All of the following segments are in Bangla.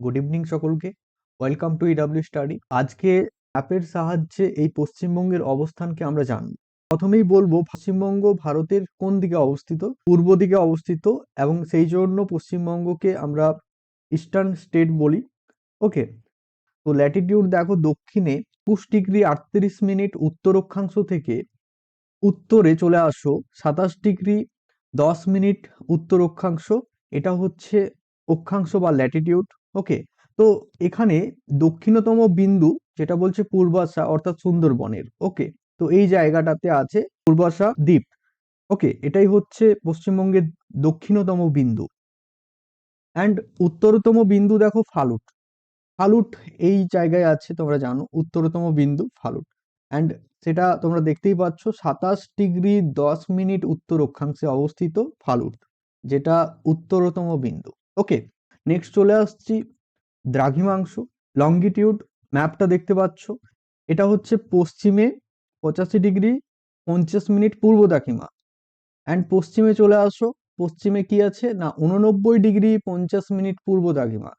গুড ইভিনিং সকলকে। ওয়েলকাম টু ইডাব্লিউ স্টাডি আজকে অ্যাপের সাহায্যে এই পশ্চিমবঙ্গের অবস্থানকে আমরা জানব। প্রথমেই বলব, পশ্চিমবঙ্গ ভারতের কোন দিকে অবস্থিত? পূর্ব দিকে অবস্থিত এবং সেই জন্য পশ্চিমবঙ্গকে আমরা ইস্টার্ন স্টেট বলি। ওকে তো ল্যাটিটিউড দেখো দক্ষিণে একুশ ডিগ্রি আটত্রিশ মিনিট উত্তর অক্ষাংশ থেকে উত্তরে চলে আসো, সাতাশ ডিগ্রি দশ মিনিট উত্তর অক্ষাংশ। এটা হচ্ছে অক্ষাংশ বা ল্যাটিটিউড ওকে, তো এখানে দক্ষিণতম বিন্দু যেটা বলছে পূর্বাশা অর্থাৎ সুন্দরবনের, ওকে, তো এই জায়গাটাতে আছে পূর্বাশা দ্বীপ, ওকে, এটাই হচ্ছে পশ্চিমবঙ্গের দক্ষিণতম বিন্দু। অ্যান্ড উত্তরতম বিন্দু দেখো ফালুট ফালুট এই জায়গায় আছে তোমরা জানো, উত্তরতম বিন্দু ফালুট। অ্যান্ড সেটা তোমরা দেখতেই পাচ্ছ, সাতাশ ডিগ্রি দশ মিনিট উত্তর অক্ষাংশে অবস্থিত ফালুট, যেটা উত্তরতম বিন্দু, ওকে। নেক্সট চলে আসছি, দ্রাঘিমাংশ লঙ্গিটিউড ম্যাপটা দেখতে পাচ্ছ। এটা হচ্ছে পশ্চিমে পঁচাশি ডিগ্রি পঞ্চাশ মিনিট পূর্ব দ্রাঘিমা। অ্যান্ড পশ্চিমে চলে আসো, পশ্চিমে কি আছে? না উননব্বই ডিগ্রি পঞ্চাশ মিনিট পূর্ব দ্রাঘিমা।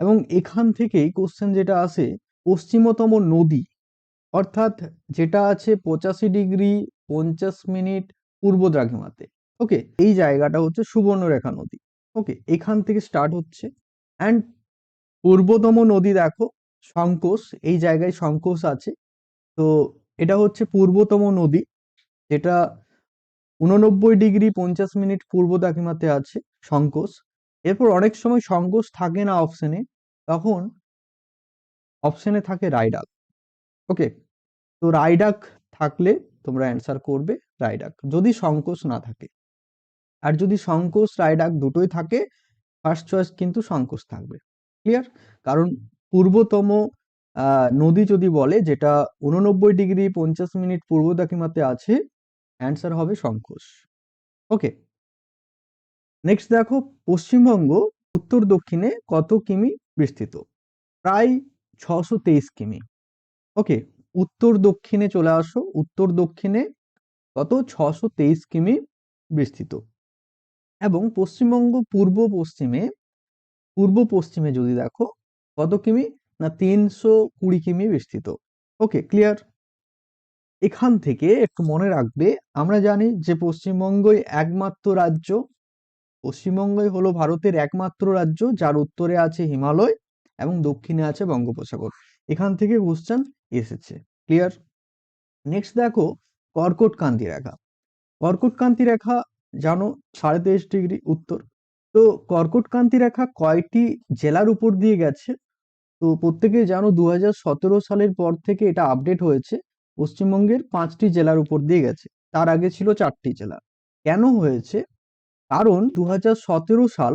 এবং এখান থেকেই কোশ্চেন যেটা আসে, পশ্চিমতম নদী, অর্থাৎ যেটা আছে পঁচাশি ডিগ্রি পঞ্চাশ মিনিট পূর্ব দ্রাঘিমাতে। ওকে এই জায়গাটা হচ্ছে সুবর্ণরেখা নদী। ওকে এখান থেকে স্টার্ট হচ্ছে। অ্যান্ড পূর্বতম নদী দেখো সংকোষ এই জায়গায় সংকোষ আছে। তো এটা হচ্ছে পূর্বতম নদী, যেটা উননব্বই ডিগ্রি পঞ্চাশ মিনিট পূর্ব দাকিমাতে আছে সংকোষ এরপর অনেক সময় সংকোষ থাকে না অপশনে তখন অপশনে থাকে রাইডাক। ওকে তো রাইডাক থাকলে তোমরা অ্যান্সার করবে রাইডাক, যদি সংকোচ না থাকে। আর যদি সংকোচ রাইডাক দুটোই থাকে ফার্স্ট চয়েস কিন্তু সংকোচ থাকবে। ক্লিয়ার কারণ পূর্বতম নদী যদি বলে, যেটা উননব্বই ডিগ্রি পঞ্চাশ মিনিট পূর্ব দাকিমাতে আছে অ্যান্সার হবে সংকোচ। ওকে নেক্সট দেখো, পশ্চিমবঙ্গ উত্তর দক্ষিণে কত কিমি বিস্তৃত? প্রায় ছশো তেইশ কিমি। ওকে উত্তর দক্ষিণে চলে আসো, উত্তর দক্ষিণে কত? ছশো তেইশ কিমি বিস্তৃত। এবং পশ্চিমবঙ্গ পূর্ব পশ্চিমে পূর্ব পশ্চিমে যদি দেখো, কত কিমি? না, তিনশো কুড়ি কিমি বিস্তৃত। Okay, clear? এখান থেকে একটু মনে রাখবে, আমরা জানি যে পশ্চিমবঙ্গই একমাত্র রাজ্য। পশ্চিমবঙ্গই হলো ভারতের একমাত্র রাজ্য, যার উত্তরে আছে হিমালয় এবং দক্ষিণে আছে বঙ্গোপসাগর। এখান থেকে কোশ্চেন এসেছে। ক্লিয়ার? নেক্সট দেখো কর্কট কান্তি রেখা। কর্কট কান্তি রেখা জানো, সাড়ে তেইশ ডিগ্রি উত্তর। তো কর্কট কান্তি রেখা কয়টি জেলার উপর দিয়ে গেছে? তো প্রত্যেকে জানো দু হাজার সতেরো সালের পর থেকে এটা আপডেট হয়েছে। পশ্চিমবঙ্গের পাঁচটি জেলার উপর দিয়ে গেছে। তার আগে ছিল চারটি জেলা। কেন হয়েছে? কারণ দু হাজার সতেরো সাল,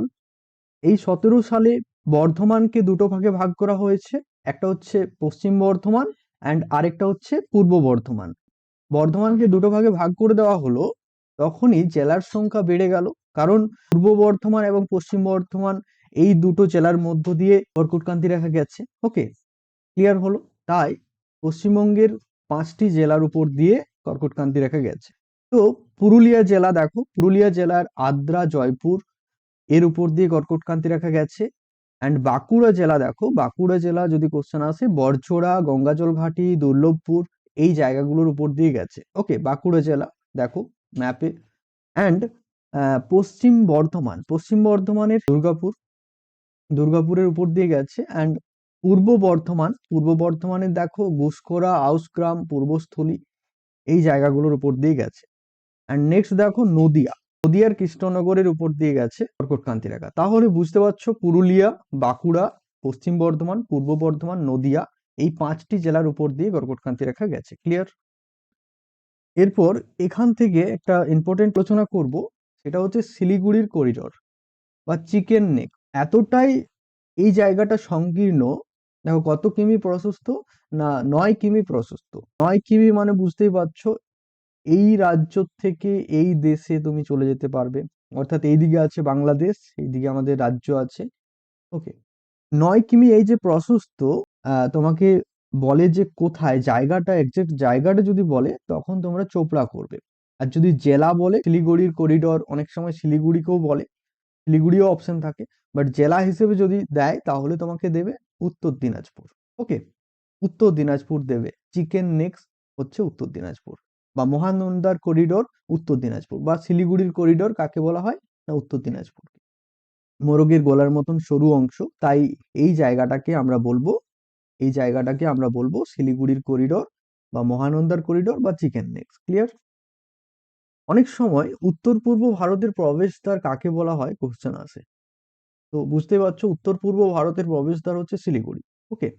এই সতেরো সালে বর্ধমানকে দুটো ভাগে ভাগ করা হয়েছে। একটা হচ্ছে পশ্চিম বর্ধমান অ্যান্ড আরেকটা হচ্ছে পূর্ব বর্ধমান। বর্ধমানকে দুটো ভাগে ভাগ করে দেওয়া হলো। তখনই জেলার সংখ্যা বেড়ে গেল। কারণ পূর্ব বর্ধমান এবং পশ্চিম বর্ধমান এই দুটো জেলার মধ্য দিয়ে কর্কটকান্তি রেখা গেছে। ওকে ক্লিয়ার হলো। তাই পশ্চিমবঙ্গের পাঁচটি জেলার উপর দিয়ে কর্কটকান্তি রেখা গেছে। তো পুরুলিয়া জেলা দেখো, পুরুলিয়া জেলার আদ্রা, জয়পুর, এর উপর দিয়ে কর্কটকান্তি রেখা গেছে। অ্যান্ড বাঁকুড়া জেলা দেখো, বাঁকুড়া জেলা যদি কোশ্চেন আসে বরচোড়া গঙ্গাজল ঘাটি, দুর্লভপুর, এই জায়গাগুলোর উপর দিয়ে গেছে। ওকে বাঁকুড়া জেলা দেখো। ম্যাপে অ্যান্ড পশ্চিম বর্ধমান, পশ্চিম বর্ধমানের দুর্গাপুর, দুর্গাপুরের উপর দিয়ে গেছে অ্যান্ড পূর্ব বর্ধমান, পূর্ব বর্ধমানে দেখো গুসকরা আউসগ্রাম, পূর্বস্থলী এই জায়গাগুলোর উপর দিয়ে গেছে। অ্যান্ড নেক্সট দেখো নদিয়া, নদিয়ার কৃষ্ণনগরের উপর দিয়ে গেছে কর্কটকান্তি রেখা তাহলে বুঝতে পারছ পুরুলিয়া, বাঁকুড়া, পশ্চিম বর্ধমান, পূর্ব বর্ধমান, নদিয়া এই পাঁচটি জেলার উপর দিয়ে কর্কটকান্তি রেখা গেছে। ক্লিয়ার এরপর এখান থেকে একটা ইম্পর্টেন্ট আলোচনা করব, সেটা হচ্ছে শিলিগুড়ির করিডর বা চিকেন নেক। এতটাই এই জায়গাটা সংকীর্ণ, দেখো কত কিমি প্রশস্ত? না, নয় কিমি প্রশস্ত। নয় কিমি মানে বুঝতেই পারছ, এই রাজ্য থেকে এই দেশে তুমি চলে যেতে পারবে। অর্থাৎ এইদিকে আছে বাংলাদেশ, এইদিকে আমাদের রাজ্য আছে। ওকে নয় কিমি এই যে প্রশস্ত তোমাকে বলে যে কোথায়, জায়গাটা একজ্যাক্ট জায়গাটা যদি বলে, তখন তোমরা চোপড়া করবে। আর যদি জেলা বলে, শিলিগুড়ির করিডর অনেক সময় শিলিগুড়িকেও বলে, শিলিগুড়িও অপশন থাকে। বাট জেলা হিসেবে যদি দেয়, তাহলে তোমাকে দেবে উত্তর দিনাজপুর। ওকে উত্তর দিনাজপুর দেবে। চিকেন নেক্স হচ্ছে উত্তর দিনাজপুর। বা মহানন্দার করিডোর উত্তর দিনাজপুর। বা শিলিগুড়ির করিডোর কাকে বলা হয়? না, উত্তর দিনাজপুর মোরগের গলার মতন সরু অংশ। তাই এই জায়গাটাকে আমরা বলব এই জায়গাটাকে আমরা বলব শিলিগুড়ির করিডোর বা মহানন্দার করিডোর বা চিকেন নেক্স ক্লিয়ার অনেক সময় উত্তর পূর্ব ভারতের প্রবেশদ্বার কাকে বলা হয়? কোশ্চেন আসে। তো বুঝতে পারছ, উত্তর পূর্ব ভারতের প্রবেশদ্বার হচ্ছে শিলিগুড়ি ওকে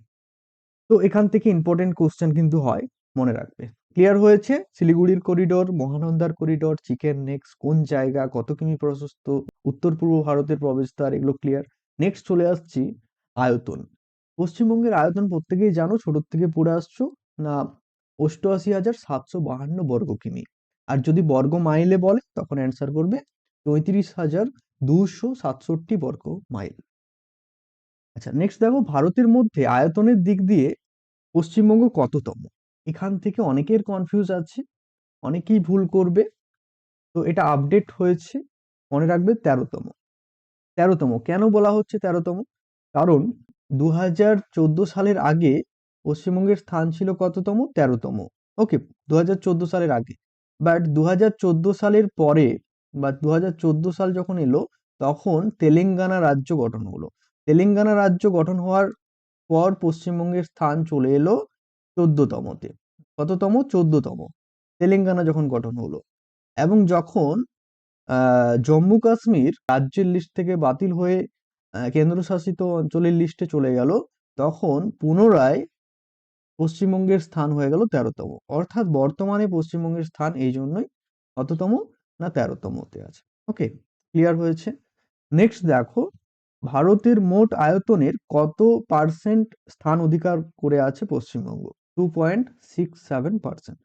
তো এখান থেকে ইম্পর্টেন্ট কোশ্চেন কিন্তু হয়, মনে রাখবে। ক্লিয়ার হয়েছে? শিলিগুড়ির করিডোর মহানন্দার করিডোর চিকেন নেক্স কোন জায়গা, কত কিমি প্রশস্ত, উত্তর পূর্ব ভারতের প্রবেশদ্বার, এগুলো ক্লিয়ার নেক্সট চলে আসছি আয়তন। পশ্চিমবঙ্গের আয়তন প্রত্যেকেই জানো ছোট থেকে পড়ে আসছো, না অষ্টআশি হাজার সাতশো বাহান্ন বর্গ কিমি। আর যদি বর্গ মাইলে বলে, তখন অ্যান্সার করবে পঁয়ত্রিশ হাজার দুশো সাতষট্টি বর্গ মাইল। আচ্ছা নেক্সট দেখো ভারতের মধ্যে আয়তনের দিক দিয়ে পশ্চিমবঙ্গ কততম? এখান থেকে অনেকের কনফিউজ আছে, অনেকেই ভুল করবে। তো এটা আপডেট হয়েছে, মনে রাখবে তেরোতম। তেরোতম, কেন বলা হচ্ছে তেরোতম? কারণ দু হাজার চোদ্দ সালের আগে পশ্চিমবঙ্গের স্থান ছিল কততম? তেরোতম। ওকে দু হাজার চোদ্দ সালের আগে। বাট দু হাজার চোদ্দ সালের পরে বা দু হাজার চোদ্দ সাল যখন এলো, তখন তেলেঙ্গানা রাজ্য গঠন হলো। তেলেঙ্গানা রাজ্য গঠন হওয়ার পর পশ্চিমবঙ্গের স্থান চলে এলো চোদ্দতমতে। কততম? চোদ্দতম। তেলেঙ্গানা যখন গঠন হলো। এবং যখন জম্মু কাশ্মীর রাজ্যের লিস্ট থেকে বাতিল হয়ে কেন্দ্রশাসিত অঞ্চলের লিস্টে চলে গেল। তখন পুনরায় পশ্চিমবঙ্গের স্থান হয়ে গেল তেরোতম। অর্থাৎ বর্তমানে পশ্চিমবঙ্গের স্থান এই জন্যই কততম না তেরোতমতে আছে। ওকে ক্লিয়ার হয়েছে। নেক্সট দেখো, ভারতের মোট আয়তনের কত পার্সেন্ট স্থান অধিকার করে আছে Paschimbanga? Two point six seven percent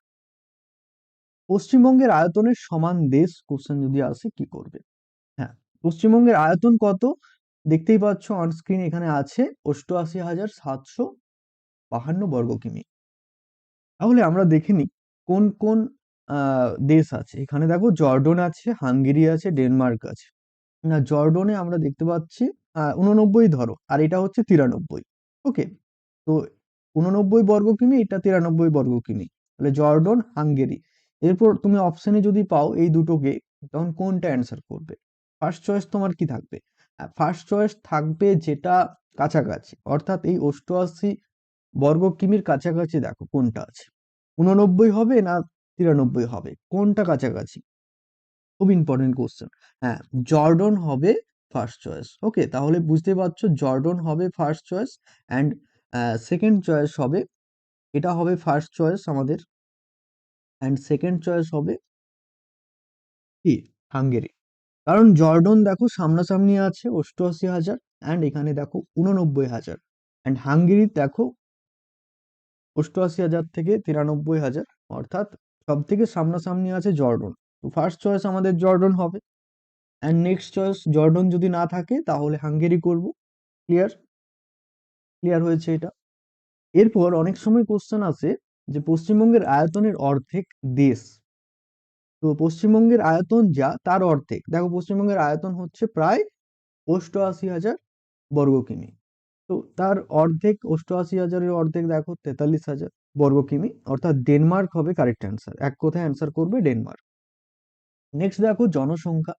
পশ্চিমবঙ্গের আয়তনের সমান দেশ কোশ্চেন যদি আসে কি করবে? হ্যাঁ পশ্চিমবঙ্গের আয়তন কত? দেখতেই পাচ্ছ অন স্ক্রিন এখানে আছে অষ্টআশি হাজার সাতশো বাহান্ন বর্গ কিমি। তাহলে আমরা দেখে নিই কোন কোন দেশ আছে। এখানে দেখো জর্ডন আছে, হাঙ্গেরি আছে, ডেনমার্ক আছে। না, জর্ডনে আমরা দেখতে পাচ্ছি উননব্বই ধরো, আর এটা হচ্ছে তিরানব্বই, ওকে? তো উননব্বই বর্গ কিমি, এটা তিরানব্বই বর্গ কিমি। তাহলে জর্ডন, হাঙ্গেরি। এরপর তুমি অপশানে যদি পাও এই দুটোকে, তখন কোনটা অ্যান্সার করবে? ফার্স্ট চয়েস তোমার কি থাকবে? ফার্স্ট চয়েস থাকবে যেটা কাছাকাছি, অর্থাৎ এই অষ্টআশি বর্গ কিমির কাছাকাছি দেখো কোনটা আছে। উননব্বই হবে না তিরানব্বই হবে? কোনটা কাছাকাছি? খুব ইম্পর্টেন্ট কোশ্চেন হ্যাঁ জর্ডন হবে ফার্স্ট চয়েস ওকে তাহলে বুঝতে পারছ জর্ডন হবে first choice and second choice হবে, এটা হবে ফার্স্ট চয়েস আমাদের অ্যান্ড সেকেন্ড চয়েস হবে কি? হাঙ্গেরি। কারণ জর্ডন দেখো সামনাসামনি আছে অষ্টআশি হাজার অ্যান্ড এখানে দেখো উননব্বই হাজার অ্যান্ড হাঙ্গেরি দেখো অষ্টআশি হাজার থেকে তিরানব্বই হাজার অর্থাৎ সব থেকে সামনাসামনি আছে জর্ডন। তো ফার্স্ট চয়েস আমাদের জর্ডন হবে অ্যান্ড নেক্সট চয়েস জর্ডন যদি না থাকে তাহলে হাঙ্গেরি করব। ক্লিয়ার ক্লিয়ার হয়েছে এটা। এরপর অনেক সময় কোশ্চেন আসে যে পশ্চিমবঙ্গের আয়তনের অর্ধেক দেশ পশ্চিমবঙ্গের আয়তন যা, তার অর্ধেক। দেখো, পশ্চিমবঙ্গের আয়তন হচ্ছে প্রায় অষ্টআশি হাজার বর্গ কিমি। তো তার অর্ধেক, অষ্টআশি হাজারের অর্ধেক দেখো, তেতাল্লিশ হাজার বর্গ কিমি। অর্থাৎ ডেনমার্ক হবে কারেক্ট অ্যান্সার। এক কথায় অ্যান্সার করবে? ডেনমার্ক। নেক্সট দেখো, জনসংখ্যা।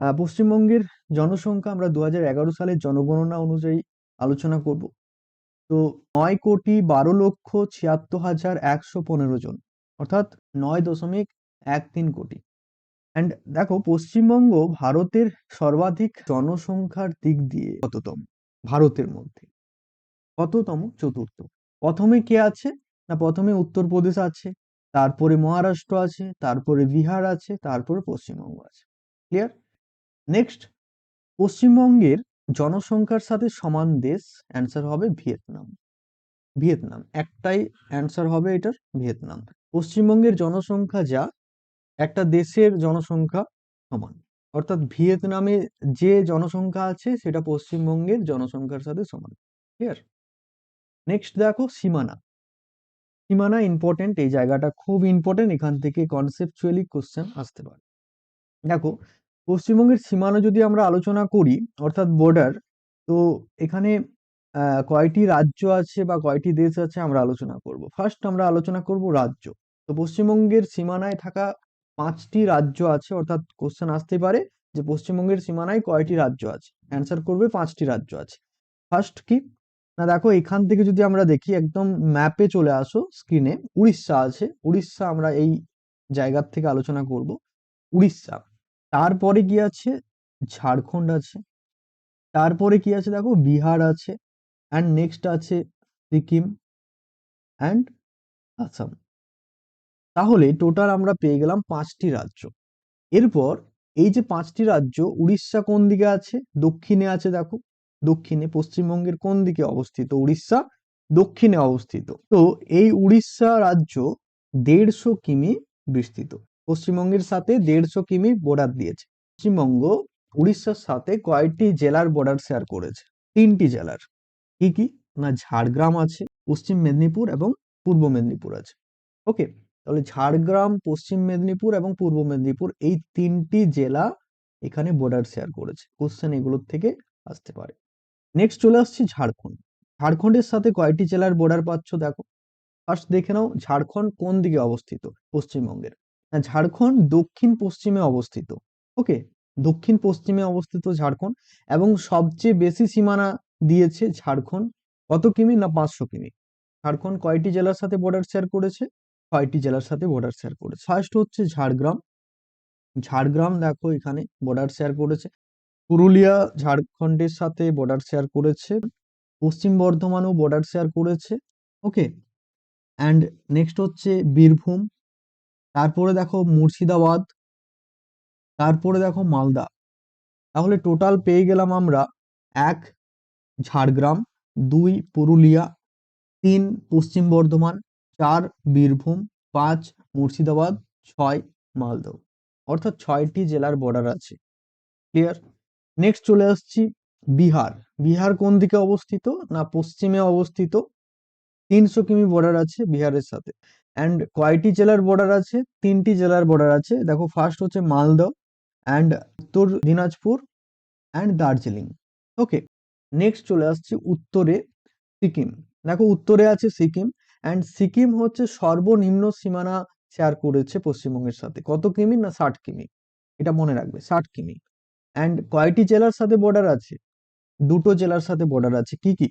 পশ্চিমবঙ্গের জনসংখ্যা আমরা দু এগারো সালের জনগণনা অনুযায়ী আলোচনা করব। তো নয় কোটি বারো লক্ষ ছিয়াত্তর হাজার একশো পনেরো জন। অর্থাৎ নয় দশমিক এক তিন কোটি অ্যান্ড দেখো, পশ্চিমবঙ্গ ভারতের সর্বাধিক জনসংখ্যার দিক দিয়ে কততম? ভারতের মধ্যে। কততম? চতুর্থ। প্রথমে কে আছে? না, প্রথমে উত্তরপ্রদেশ আছে, তারপরে মহারাষ্ট্র আছে, তারপরে বিহার আছে, তারপরে পশ্চিমবঙ্গ আছে। ক্লিয়ার নেক্সট পশ্চিমবঙ্গের জনসংখ্যার সাথে সমান দেশ অ্যান্সার হবে ভিয়েতনাম। ভিয়েতনাম। একটাই অ্যান্সার হবে এটার, ভিয়েতনাম। পশ্চিমবঙ্গের জনসংখ্যা যা একটা দেশের জনসংখ্যা সমান। অর্থাৎ ভিয়েতনামে যে জনসংখ্যা আছে, সেটা পশ্চিমবঙ্গের জনসংখ্যার সাথে সমান। ক্লিয়ার নেক্সট দেখো, সীমানা। সীমানা ইম্পর্টেন্ট এই জায়গাটা খুব ইম্পর্টেন্ট এখান থেকে কনসেপচুয়ালি কোশ্চেন আসতে পারে। দেখো, পশ্চিমবঙ্গের সীমানা যদি আমরা আলোচনা করি, অর্থাৎ বর্ডার তো এখানে কয়টি রাজ্য আছে বা কয়টি দেশ আছে আমরা আলোচনা করব। ফার্স্ট আমরা আলোচনা করব রাজ্য। তো পশ্চিমবঙ্গের সীমানায় থাকা পাঁচটি রাজ্য আছে, অর্থাৎ কোশ্চেন আসতে পারে যে পশ্চিমবঙ্গের সীমানায় কয়টি রাজ্য আছে? অ্যান্সার করবে পাঁচটি রাজ্য আছে। ফার্স্ট কি? না, দেখো, এখান থেকে যদি আমরা দেখি, একদম ম্যাপে চলে আসো স্ক্রিনে উড়িষ্যা আছে। উড়িষ্যা আমরা এই জায়গার থেকে আলোচনা করব। উড়িষ্যা। তারপরে কি আছে? ঝাড়খণ্ড আছে। তারপরে কি আছে দেখো? বিহার আছে। অ্যান্ড নেক্সট আছে সিকিম। অ্যান্ড আসাম। তাহলে টোটাল আমরা পেয়ে গেলাম পাঁচটি রাজ্য। এরপর এই যে পাঁচটি রাজ্য, উড়িষ্যা কোন দিকে আছে? দক্ষিণে আছে দেখো। দক্ষিণে পশ্চিমবঙ্গের কোন দিকে অবস্থিত? উড়িষ্যা দক্ষিণে অবস্থিত। তো এই উড়িষ্যা রাজ্য দেড়শো কিমি বিস্তৃত। পশ্চিমবঙ্গের সাথে দেড়শো কিমি বর্ডার দিয়েছে। পশ্চিমবঙ্গ উড়িষ্যার সাথে কয়েকটি জেলার বর্ডার শেয়ার করেছে। তিনটি জেলার। কি কি? না, ঝাড়গ্রাম আছে, পশ্চিম মেদিনীপুর এবং পূর্ব মেদিনীপুর আছে। ওকে তাহলে ঝাড়গ্রাম পশ্চিম মেদিনীপুর এবং পূর্ব মেদিনীপুর এই তিনটি জেলা এখানে বর্ডার শেয়ার করেছে। কোশ্চেন এগুলোর থেকে আসতে পারে। নেক্সট চলে আসছি ঝাড়খণ্ড। ঝাড়খণ্ডের সাথে কয়টি জেলার বর্ডার পাচ্ছ দেখো? ফার্স্ট দেখে নাও ঝাড়খণ্ড কোন দিকে অবস্থিত? পশ্চিমবঙ্গের। না, ঝাড়খণ্ড দক্ষিণ পশ্চিমে অবস্থিত। ওকে দক্ষিণ পশ্চিমে অবস্থিত ঝাড়খণ্ড এবং সবচেয়ে বেশি সীমানা দিয়েছে ঝাড়খণ্ড। কত কিমি না পাঁচশো কিমি? ঝাড়খণ্ড কয়টি জেলার সাথে বর্ডার শেয়ার করেছে? ছয়টি জেলার সাথে বর্ডার শেয়ার করেছে। ফার্স্ট হচ্ছে ঝাড়গ্রাম। ঝাড়গ্রাম দেখো এখানে বর্ডার শেয়ার করেছে। পুরুলিয়া ঝাড়খণ্ডের সাথে বর্ডার শেয়ার করেছে। পশ্চিম বর্ধমানও বর্ডার শেয়ার করেছে। ওকে অ্যান্ড নেক্সট হচ্ছে বীরভূম। তারপরে দেখো মুর্শিদাবাদ। তারপরে দেখো মালদা। তাহলে টোটাল পেয়ে গেলাম আমরা এক, ঝাড়গ্রাম, দুই, পুরুলিয়া, তিন, পশ্চিম বর্ধমান চার বীরভূম, পাঁচ মুর্শিদাবাদ, ছয় মালদহ। অর্থাৎ ছয়টি জেলার বর্ডার আছে। ক্লিয়ার নেক্সট চলে আসছি বিহার। বিহার কোন দিকে অবস্থিত না পশ্চিমে অবস্থিত? তিনশো কিমি বর্ডার আছে বিহারের সাথে। অ্যান্ড কয়টি জেলার বর্ডার আছে? তিনটি জেলার বর্ডার আছে। দেখো ফার্স্ট হচ্ছে Malda and Uttar Dinajpur and Darjeeling. Okay next চলে আসছে উত্তরে সিকিম। দেখো উত্তরে আছে সিকিম অ্যান্ড সিকিম হচ্ছে সর্বনিম্ন সীমানা শেয়ার করেছে পশ্চিমবঙ্গের সাথে। কত কিমি না ষাট কিমি? এটা মনে রাখবে, ষাট কিমি। অ্যান্ড কয়টি জেলার সাথে বর্ডার আছে? দুটো জেলার সাথে বর্ডার আছে কি কি?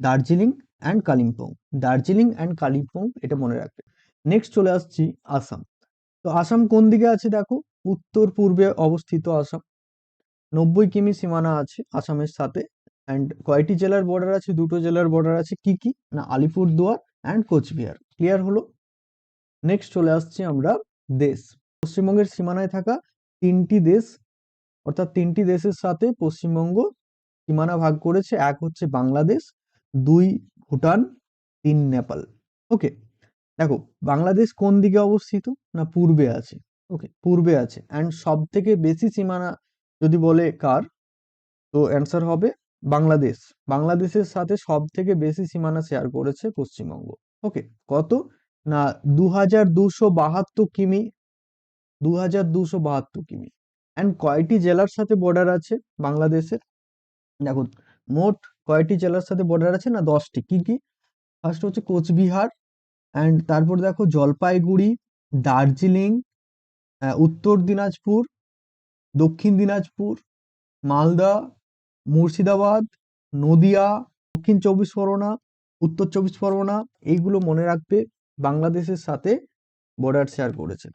দার্জিলিং অ্যান্ড কালিম্পং। দার্জিলিং অ্যান্ড কালিম্পং, এটা মনে রাখবে। নেক্সট চলে আসছি আসাম। তো আসাম কোন দিকে আছে দেখো? উত্তর পূর্বে অবস্থিত আসাম। নব্বই কিমি সীমানা আছে আসামের সাথে। অ্যান্ড কয়টি জেলার বর্ডার আছে? দুটো জেলার বর্ডার আছে কি কি? না, আলিপুরদুয়ার অ্যান্ড কোচবিহার ক্লিয়ার হলো? নেক্সট চলে আসছি আমরা দেশ। পশ্চিমবঙ্গের সীমানায় থাকা তিনটি দেশ, অর্থাৎ তিনটি দেশের সাথে পশ্চিমবঙ্গ সীমানা ভাগ করেছে। এক হচ্ছে বাংলাদেশ, দুই ভুটান, তিন নেপাল। ওকে দেখো, বাংলাদেশ কোন দিকে অবস্থিত? না, পূর্বে আছে। ওকে পূর্বে আছে। অ্যান্ড সব থেকে বেশি সীমানা যদি বলে কার? তো অ্যান্সার হবে বাংলাদেশ। বাংলাদেশের সাথে সব থেকে বেশি সীমানা শেয়ার করেছে পশ্চিমবঙ্গ। ওকে কত? না দু হাজার দুশো বাহাত্তর কিমি। দু হাজার দুশো বাহাত্তর কিমি। অ্যান্ড কয়টি জেলার সাথে বর্ডার আছে বাংলাদেশের দেখো মোট কয়টি জেলার সাথে বর্ডার আছে? না, দশটি। কি কি? ফার্স্ট হচ্ছে কোচবিহার অ্যান্ড তারপর দেখো জলপাইগুড়ি, দার্জিলিং উত্তর দিনাজপুর, দক্ষিণ দিনাজপুর, মালদা মুর্শিদাবাদ, নদিয়া, দক্ষিণ চব্বিশ পরগনা, উত্তর চব্বিশ পরগনা, এইগুলো মনে রাখবে, বাংলাদেশের সাথে বর্ডার শেয়ার করেছে।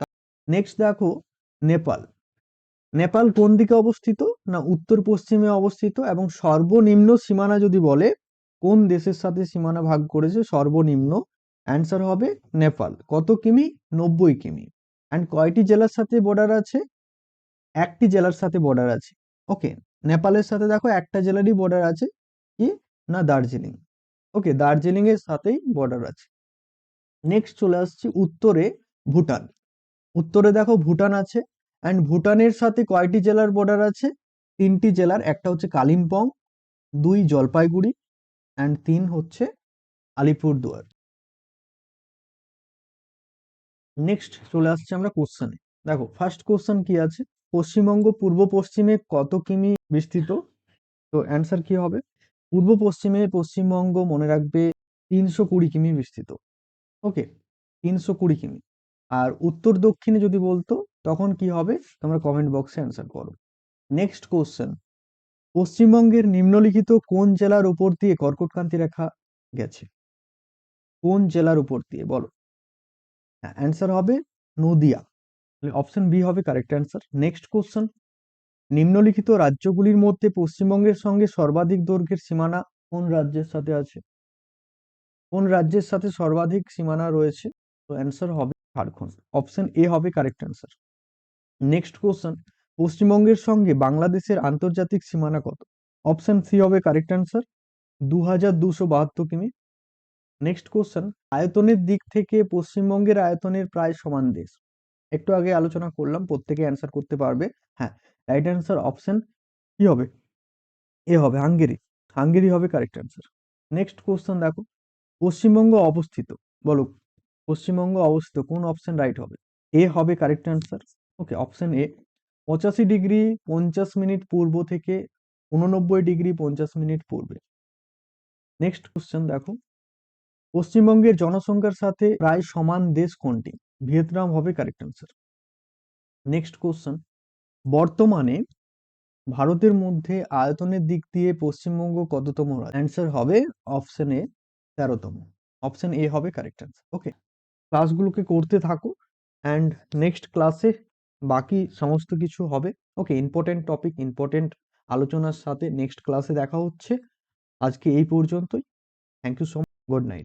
নেক্সট দেখো, নেপাল। নেপাল কোন দিকে অবস্থিত? না উত্তর পশ্চিমে অবস্থিত এবং সর্বনিম্ন সীমানা যদি বলে, কোন দেশের সাথে সীমানা ভাগ করেছে? সর্বনিম্ন অ্যান্সার হবে নেপাল। কত কিমি? নব্বই কিমি। অ্যান্ড কয়টি জেলার সাথে বর্ডার আছে? একটি জেলার সাথে বর্ডার আছে। ওকে নেপালের সাথে দেখো একটা জেলারই বর্ডার আছে, কি? না দার্জিলিং। ওকে দার্জিলিং এর সাথেই বর্ডার আছে। নেক্সট চলে আসছি উত্তরে ভুটান। উত্তরে দেখো ভুটান আছে অ্যান্ড ভুটানের সাথে কয়টি জেলার বর্ডার আছে? তিনটি জেলার, একটা হচ্ছে কালিম্পং, দুই জলপাইগুড়ি অ্যান্ড তিন হচ্ছে আলিপুরদুয়ার। নেক্সট চলে আসছে আমরা কোশ্চেনে। দেখো ফার্স্ট কোশ্চেন কি আছে? পশ্চিমবঙ্গ পূর্ব পশ্চিমে কত কিমি বিস্তৃত। তো অ্যান্সার কি হবে? পূর্ব পশ্চিমে পশ্চিমবঙ্গ মনে রাখবে তিনশো কুড়ি কিমি বিস্তৃত। ওকে, তিনশো কুড়ি কিমি। আর উত্তর দক্ষিণে যদি বলতো, তখন কি হবে? তোমরা কমেন্ট বক্সে অ্যান্সার করো। নেক্সট কোশ্চেন পশ্চিমবঙ্গের নিম্নলিখিত কোন জেলার উপর দিয়ে কর্কটক্রান্তি রেখা গেছে? কোন জেলার উপর দিয়ে? বলো। অ্যান্সার হবে নদিয়া। অপশন বি হবে কারেক্ট অ্যান্সার নেক্সট কোশ্চেন নিম্নলিখিত রাজ্যগুলির মধ্যে পশ্চিমবঙ্গের সঙ্গে সর্বাধিক দৈর্ঘ্যের সীমানা কোন রাজ্যের সাথে আছে? কোন রাজ্যের সাথে সর্বাধিক সীমানা রয়েছে? তো অ্যান্সার হবে ঝাড়খণ্ড। অপশন এ হবে কারেক্ট অ্যান্সার নেক্সট কোশ্চেন পশ্চিমবঙ্গের সঙ্গে বাংলাদেশের আন্তর্জাতিক সীমানা কত? অপশন সি হবে কারেক্ট অ্যান্সার দু হাজার দুশো বাহাত্তর কিমি। নেক্সট কোশ্চেন আয়তনের দিক থেকে পশ্চিমবঙ্গের আয়তনের প্রায় সমান দেশ। একটু আগে আলোচনা করলাম, প্রত্যেকে অ্যান্সার করতে পারবে। হ্যাঁ রাইট অ্যান্সার অপশন কি হবে? এ হবে হাঙ্গেরি। হাঙ্গেরি হবে কারেক্ট অ্যান্সার নেক্সট কোশ্চেন দেখো। পশ্চিমবঙ্গ অবস্থিত, বলো। পশ্চিমবঙ্গ অবস্থিত, কোন অপশন রাইট হবে? এ হবে correct answer okay option A পঁচাশি ডিগ্রি পঞ্চাশ মিনিট পূর্ব থেকে উননব্বই ডিগ্রি পঞ্চাশ মিনিট পূর্বে। নেক্সট কোশ্চেন দেখো। পশ্চিমবঙ্গের জনসংখ্যার সাথে প্রায় সমান দেশ কোনটি? ভিয়েতনাম হবে কারেক্ট অ্যান্সার নেক্সট কোশ্চেন বর্তমানে ভারতের মধ্যে আয়তনের দিক দিয়ে পশ্চিমবঙ্গ কততম অ্যান্সার হবে অপশন এ তেরোতম। অপশন এ হবে কারেক্ট অ্যান্সার ওকে ক্লাসগুলোকে করতে থাকো অ্যান্ড নেক্সট ক্লাসে বাকি সমস্ত কিছু হবে। ওকে ইম্পর্টেন্ট টপিক ইম্পর্টেন্ট আলোচনার সাথে নেক্সট ক্লাসে দেখা হচ্ছে। আজকে এই পর্যন্তই। Thank you so much good night